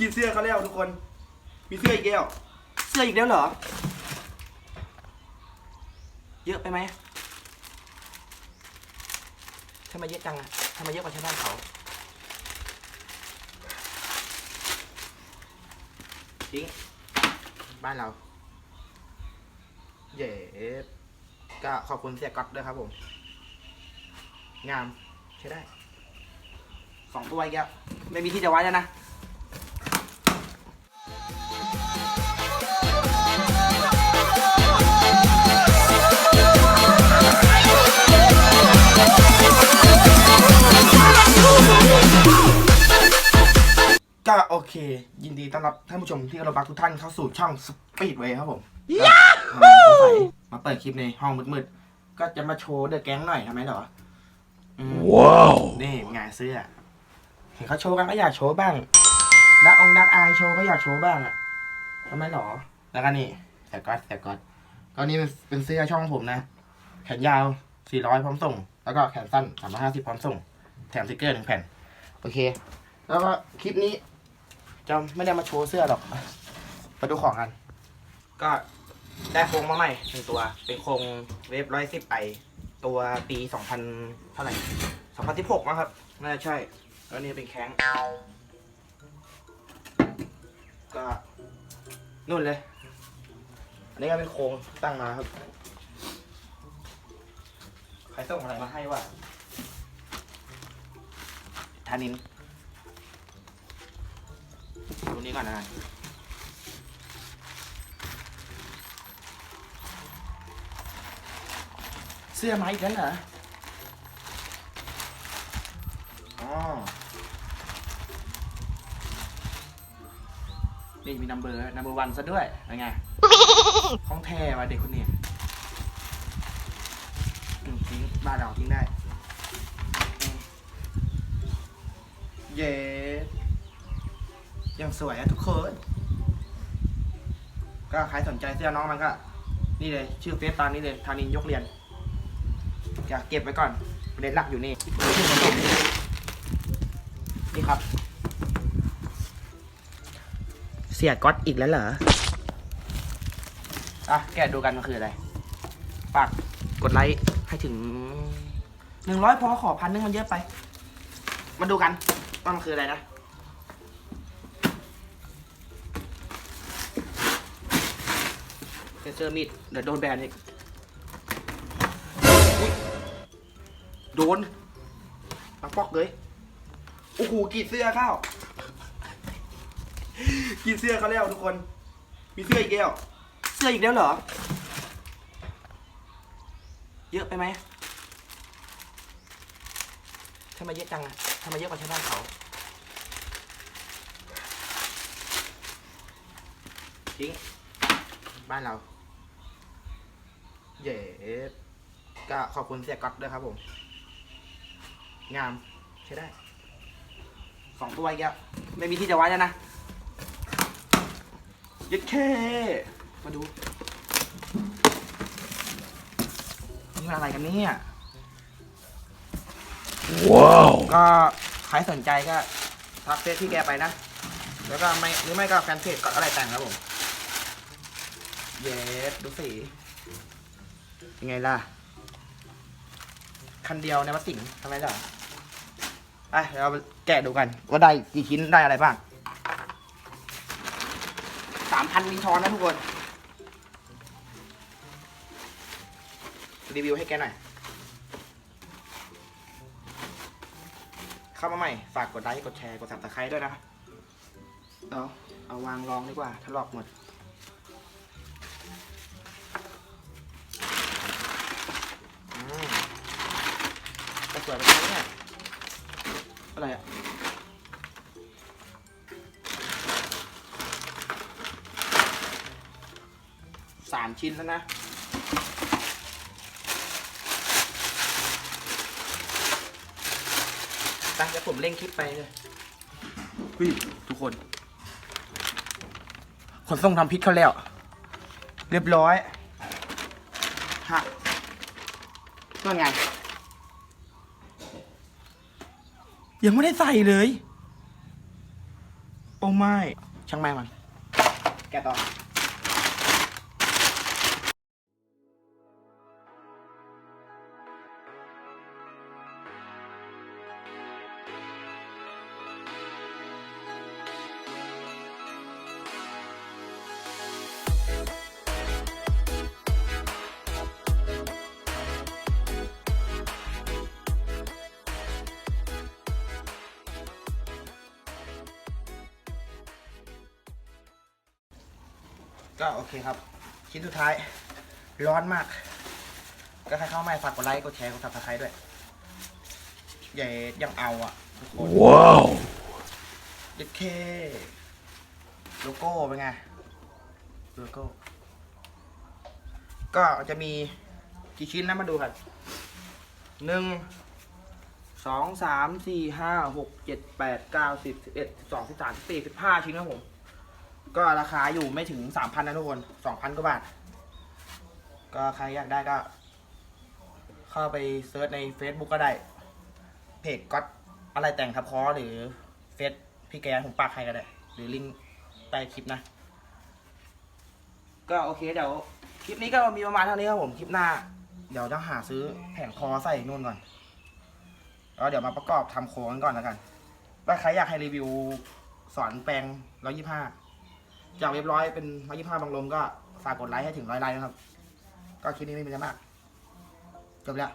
กินเสื้อเขาแล้วทุกคน มีเสื้ออีกแล้วเสื้ออีกแล้วเหรอ เยอะไปไหมทำไมเยอะจังอะทำไมเยอะกว่าชาวบ้านเขาจริงบ้านเรา เย่ก็ขอบคุณเสียก๊อตด้วยครับผม งามใช้ได้ สองตัวอีกแล้วไม่มีที่จะไว้แล้วนะ เค ยินดีต้อนรับท่านผู้ชมที่เคารพรักทุกท่านเข้าสู่ช่องสปีดเวย์ครับผมยามาเปิดคลิปในห้องมืดๆ ก็จะมาโชว์เดอะแก๊งหน่อยทำไมเหรอว้าว นี่ไงเสื้อเห็นเขาโชว์กันก็อยากโชว์บ้าง ดักองดักอายโชว์ก็อยากโชว์บ้างอะทำไมเหรอ แล้วก็นี่แต่ก๊อตแต่ก๊อตก็นี่เป็นเป็นเสื้อช่องผมนะ แขนยาว 400 พร้อมส่ง แล้วก็แขนสั้น 350 พร้อมส่ง แถมสติกเกอร์หนึ่งแผ่น โอเค แล้วก็คลิปนี้ จะไม่ได้มาโชว์เสื้อหรอกมาดูของกัน ก็ได้โครงมาใหม่หนึ่งตัว เป็นโครงเวฟร้อยสิบไอตัวปีสองพันเท่าไหร่สองพันสิบหกมั้งครับน่าจะใช่แล้วนี่เป็นแข้งก็นู่นเลย อันนี้ก็เป็นโครงตั้งมาครับ ใครส่งอะไรมาให้วะธานิน ดูนี้ก่อนนะเสื้อไม้กันเหรออ๋อนี่มีนัมเบอร์นัมเบอร์วันซะด้วยเป็นไงของแท้ว่ะเด็กคนนี้อืมทิ้งบ้านเราทิ้งได้อืมเย้ ยังสวยอะทุกคน ก็ใครสนใจเสื้อน้องมันก็ นี่เลย ชื่อเฟซตามนี้เลยธานินยกเรียนจะเก็บไว้ก่อนประเด็นหลักอยู่นี่ นี่ครับ เสียก๊อตอีกแล้วเหรอ อะ แกะดูกันมันคืออะไร ฝากกดไลค์ให้ถึงหนึ่งร้อยพอขอพันนึงมันเยอะไป มาดูกันว่ามันคืออะไรนะ เซอร์มีดเดี๋ยวโดนแบนอีกโดนปักปอกเลยโอ้โหกรีดเสื้อข้าวกีดเสื้อเขาแล้วทุกคน มีเสื้ออีกแล้ว เสื้ออีกแล้วเหรอ เยอะไปไหมทำไมเยอะจังอะทำไมเยอะกว่าชาวบ้านเขาจริงบ้านเรา เย่ก็ขอบคุณเสียก๊อตด้วยครับผม งามใช้ได้ สองตัวอีกแล้วไม่มีที่จะไว้แล้วนะยึดแค่มาดูนี่มันอะไรกันเนี่ย ว้าว ก็ใครสนใจก็ทักเฟซที่แกไปนะ แล้วก็ไม่หรือไม่ก็แฟนเพจก็อะไรแต่งครับผม เย็ดดูสี ยังไงล่ะ คันเดียวในวัดสิงห์ทำไมล่ะไปเดี๋ยวเราแกะดูกัน ว่าได้กี่ชิ้นได้อะไรบ้างสามพันมินทอนนะทุกคน รีวิวให้แกหน่อย เข้ามาใหม่ ฝากกดไลค์ กดแชร์ กด subscribe ด้วยนะ เอาเอาวางรองดีกว่าถลอกหมด สวยไปแล้วเนี่ยอะไรอะสามชิ้นแล้วนะตั้งแต่ผมเร่งคลิปไปเลยเฮ้ยทุกคน ขนส่งทำพิษเขาแล้ว เรียบร้อยฮะนั่นไง ยังไม่ได้ใส่เลย โอ้ไม่ ช่างแม่งมัน แกะต่อ ก็โอเคครับ ชิ้นสุดท้าย ร้อนมาก ก็ใครเข้ามาฝากกดไลค์กดแชร์กดซับสไครต์ด้วย ใหญ่ยังเอาอะทุกคนว้าวเด็ดเคโลโก้เป็นไงโลโก้ก็จะมีกี่ชิ้นนะมาดูกันหนึ่งสองสามสี่ห้าหกเจ็ดแปดเก้าสิบสิบเอ็ดสิบสองสิบสามสิบสี่สิบห้าชิ้นครับผม ก็ราคาอยู่ไม่ถึงสามพันนะทุกคนสองพันกว่าบาท ก็ใครอยากได้ก็ เข้าไปเซิร์ชใน Facebook ก็ได้ เพจก็อะไรแต่งครับคอหรือเฟซพี่แกผมปักให้ก็ได้ หรือลิงก์ใต้คลิปนะ ก็โอเคเดี๋ยวคลิปนี้ก็มีประมาณเท่านี้ครับผมคลิปหน้า เดี๋ยวจะหาซื้อแผงคอใส่นู่นก่อนแล้วเดี๋ยวมาประกอบทำโค้งกันก่อนแล้วกันว่าใครอยากให้รีวิวสอนแปลงร้อยยี่ห้า จากเรียบร้อยเป็นร้อยยี่ห้าบางลมก็ฝากกดไลค์ให้ถึงร้อยไลค์นะครับ ก็คลิปนี้ไม่มีอะไรมาก จบแล้ว